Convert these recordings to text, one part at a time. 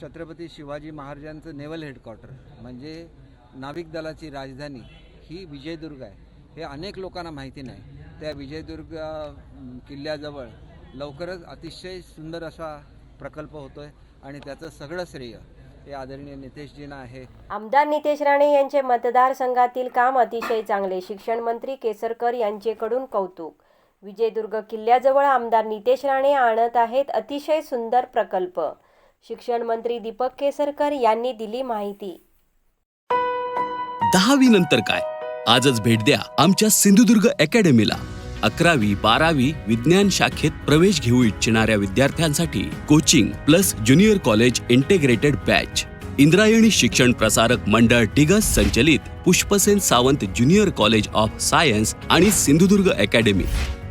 छत्रपती शिवाजी महाराजांचं naval headquarter म्हणजे नाविक दलाची राजधानी ही विजयदुर्ग आहे. हे अनेक लोकांना माहिती नाही. त्या विजयदुर्ग किल्ल्याजवळ लवकरच अतिशय सुंदर असा प्रकल्प होतो आहे आणि त्याचं सगळं श्रेय हे आदरणीय नितेशजींना आहे. आमदार नितेश राणे यांचे मतदारसंघातील काम अतिशय चांगले शिक्षण मंत्री केसरकर यांचेकडून कौतुक. विजयदुर्ग किल्ल्याजवळ आमदार नितेश राणे आणत आहेत अतिशय सुंदर प्रकल्प. शिक्षण मंत्री दीपक केसरकर यांनी दिली माहिती. दहावी नंतर काय? आजच भेट द्या आमच्या सिंधुदुर्ग अकॅडमीला. अकरावी बारावी विज्ञान शाखेत प्रवेश घेऊ इच्छिणाऱ्या विद्यार्थ्यांसाठी coaching plus junior college integrated batch. Indrayani Shikshan Prasarak Mandal Digas संचलित Pushpasen Sawant junior college of science आणि सिंधुदुर्ग अकॅडमी.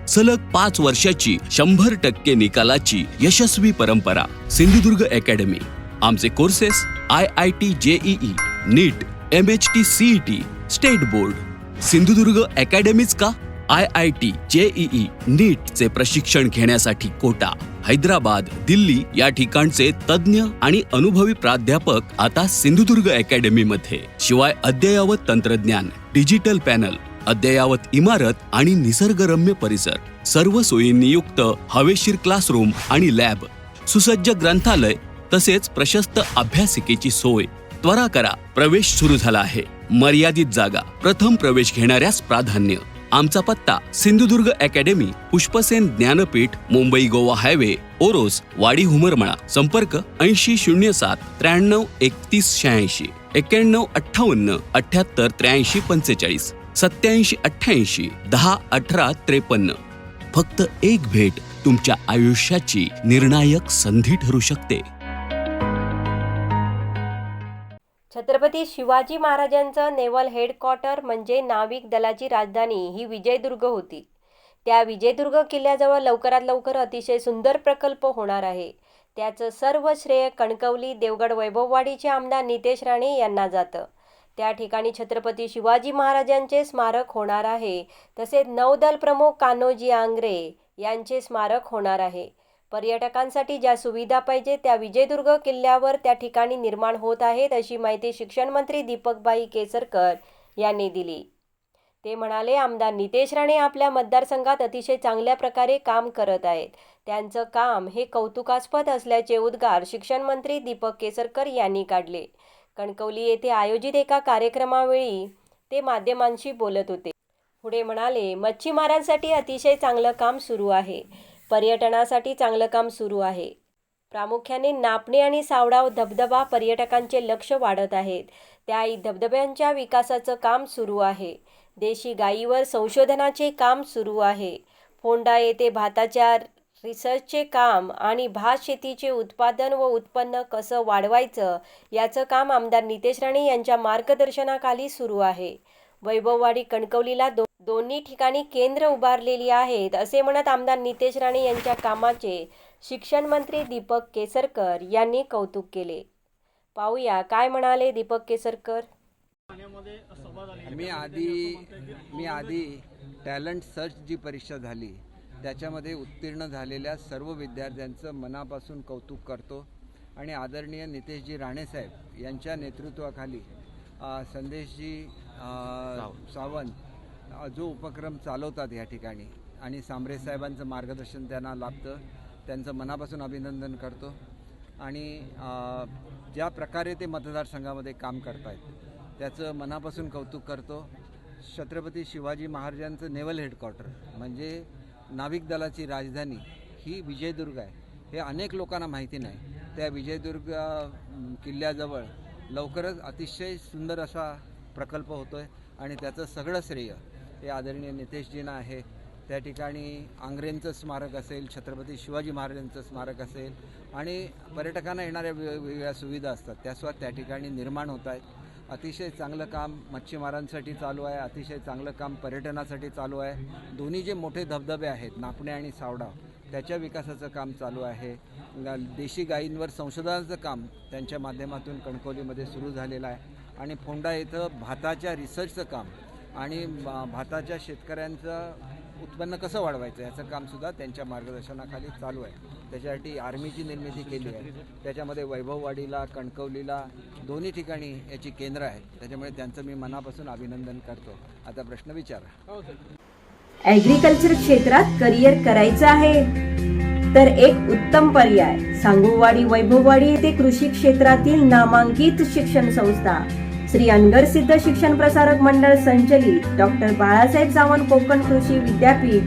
सलग पाच वर्षाची शंभर टक्के निकालाची यशस्वी परंपरा. सिंधुदुर्ग अकॅडमी. आमचे courses I I T JEE NEET M H T CET state board. Sindhudurg अकॅडमीच का? आय आय टी जेईई नीटचे प्रशिक्षण घेण्यासाठी कोटा. हैदराबाद दिल्ली या ठिकाणचे तज्ज्ञ आणि अनुभवी प्राध्यापक आता सिंधुदुर्ग अकॅडमीमध्ये. शिवाय अद्ययावत तंत्रज्ञान डिजिटल पॅनल अद्ययावत इमारत आणि निसर्गरम्य परिसर. सर्व सोयींनी युक्त हवेशीर क्लासरूम आणि लॅब. सुसज्ज ग्रंथालय तसेच प्रशस्त अभ्यासिकेची सोय. त्वरा करा प्रवेश सुरू झाला आहे. मर्यादित जागा प्रथम प्रवेश घेणाऱ्यास प्राधान्य. आमचा पत्ता सिंधुदुर्ग अकॅडमी पुष्पसेन ज्ञानपीठ मुंबई गोवा हायवे ओरोस वाडी हुमरमळा. संपर्क ऐंशी शून्य सात त्र्याण्णव एकतीस शहाऐंशी एक्क्याण्णव अठ्ठावन्न अठ्याहत्तर त्र्याऐंशी पंचेचाळीस. सत्याऐंशी अठ्ठ्याऐंशी दहा अठरा त्रेपन्न. फक्त एक भेट तुमच्या आयुष्याची निर्णायक संधी ठरू शकते. छत्रपती शिवाजी महाराजांचं नेव्हल हेडक्वार्टर म्हणजे नाविक दलाची राजधानी ही विजयदुर्ग होती. त्या विजयदुर्ग किल्ल्याजवळ लवकरात लवकर अतिशय सुंदर प्रकल्प होणार आहे. त्याचं सर्व श्रेय कणकवली देवगड वैभववाडीचे आमदार नितेश राणे यांना जातं. त्या ठिकाणी छत्रपती शिवाजी महाराजांचे स्मारक होणार आहे. तसेच नौदल प्रमुख कान्होजी आंग्रे यांचे स्मारक होणार आहे. पर्यटकांसाठी ज्या सुविधा पाहिजे त्या विजयदुर्ग किल्ल्यावर त्या ठिकाणी निर्माण होत आहेत अशी माहिती शिक्षण मंत्री दीपकबाई केसरकर यांनी दिली. ते म्हणाले आमदार नितेश राणे आपल्या मतदारसंघात अतिशय चांगल्या प्रकारे काम करत आहेत. त्यांचं काम हे कौतुकास्पद असल्याचे उद्गार शिक्षण मंत्री दीपक केसरकर यांनी काढले. कणकवली येथे आयोजित एका कार्यक्रमावेळी ते माध्यमांशी बोलत होते. पुढे म्हणाले मच्छीमारांसाठी अतिशय चांगलं काम सुरू आहे. पर्यटनासाठी चांगलं काम सुरू आहे. प्रामुख्याने नापणे आणि सावडाव धबधबा पर्यटकांचे लक्ष वाढत आहेत. त्या धबधब्यांच्या विकासाचं काम सुरू आहे. देशी गायीवर संशोधनाचे काम सुरू आहे. फोंडा येथे भाताच्या रिसर्चचे काम आणि भात शेतीचे उत्पादन व उत्पन्न कसं वाढवायचं याचं काम आमदार नितेश राणे यांच्या मार्गदर्शनाखाली सुरू आहे. वैभववाडी कणकवलीला दो दोन्ही ठिकाणी केंद्र उभारलेली आहेत असे म्हणत आमदार नितेश राणे यांच्या कामाचे शिक्षण मंत्री दीपक केसरकर यांनी कौतुक केले. पाहूया काय म्हणाले दीपक केसरकर? मी आधी मी आधी टॅलेंट सर्च जी परीक्षा झाली त्याच्यामध्ये उत्तीर्ण झालेल्या सर्व विद्यार्थ्यांचं मनापासून कौतुक करतो. आणि आदरणीय नितेशजी राणेसाहेब यांच्या नेतृत्वाखाली संदेशजी सावंत. जो उपक्रम चालवतात या ठिकाणी आणि सांबरे साहेबांचं मार्गदर्शन त्यांना लाभतं त्यांचं मनापासून अभिनंदन करतो. आणि ज्या प्रकारे ते मतदारसंघामध्ये काम करतायत त्याचं मनापासून कौतुक करतो. छत्रपती शिवाजी महाराजांचं नेव्हल हेडक्वार्टर म्हणजे नाविक दलाची राजधानी ही विजयदुर्ग आहे. हे अनेक लोकांना माहिती नाही. त्या विजयदुर्ग किल्ल्याजवळ लवकरच अतिशय सुंदर असा प्रकल्प होतो आहे आणि त्याचं सगळं श्रेय हे आदरणीय नितेशजींना आहे. त्या ठिकाणी आंग्रेंचं स्मारक असेल छत्रपती शिवाजी महाराजांचं स्मारक असेल आणि पर्यटकांना येणाऱ्या वेगवेगळ्या सुविधा असतात. त्यासुद्धा त्या ठिकाणी निर्माण होत आहेत. अतिशय चांगलं काम मच्छीमारांसाठी चालू आहे अतिशय चांगलं काम पर्यटनासाठी चालू आहे. दोन्ही जे मोठे धबधबे आहेत नापणे आणि सावडा त्याच्या विकासाचं काम चालू आहे. देशी गायींवर संशोधनाचं काम त्यांच्या माध्यमातून कणकवलीमध्ये सुरू झालेलं आहे. आणि फोंडा इथं भाताच्या रिसर्चचं काम आणि भाताच्या शेतकऱ्यांचं उत्पन्न कसं वाढवायचं याचं कामसुद्धा त्यांच्या मार्गदर्शनाखाली चालू आहे. त्याच्यासाठी आर्मीची निर्मिती केली आहे. त्याच्यामध्ये वैभववाडीला कणकवलीला दोन्ही ठिकाणी याची केंद्र आहेत. त्याच्यामुळे त्यांचं मी मनापासून अभिनंदन करतो. आता प्रश्न विचारा. ॲग्रिकल्चर क्षेत्रात करिअर करायचं आहे. तर एक उत्तम पर्याय सांगूवाडी वैभववाडी येथे कृषी क्षेत्रातील नामांकित शिक्षण संस्था. श्री अनगर सिद्ध शिक्षण प्रसारक मंडळ संचलित डॉक्टर बाळासाहेब सावंत कोकण कृषी विद्यापीठ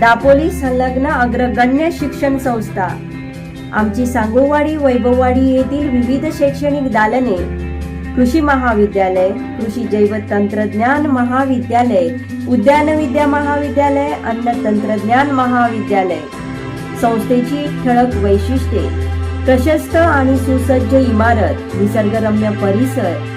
दापोली संलग्न अग्रगण्य शिक्षण संस्था. आमची सांगोवाडी वैभववाडी येथील विविध शैक्षणिक दालने कृषी महाविद्यालय कृषी जैव तंत्रज्ञान महाविद्यालय उद्यान विद्या महाविद्यालय अन्न तंत्रज्ञान महाविद्यालय. संस्थेची ठळक वैशिष्ट्ये प्रशस्त आणि सुसज्ज इमारत निसर्गरम्य परिसर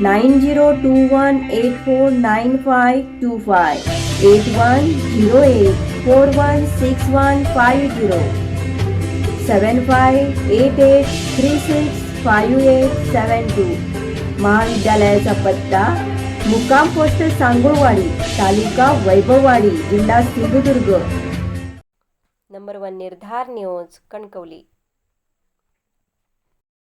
nine zero two one eight four nine five two five eight one zero eight four one six one five zero seven five eight eight three six five eight seven two महाविद्यालयाचा पत्ता मुक्काम पोस्ट सांगोळवाडी तालुका वैभववाडी जिल्हा Sindhudurg number one Nirdhar news Kankavli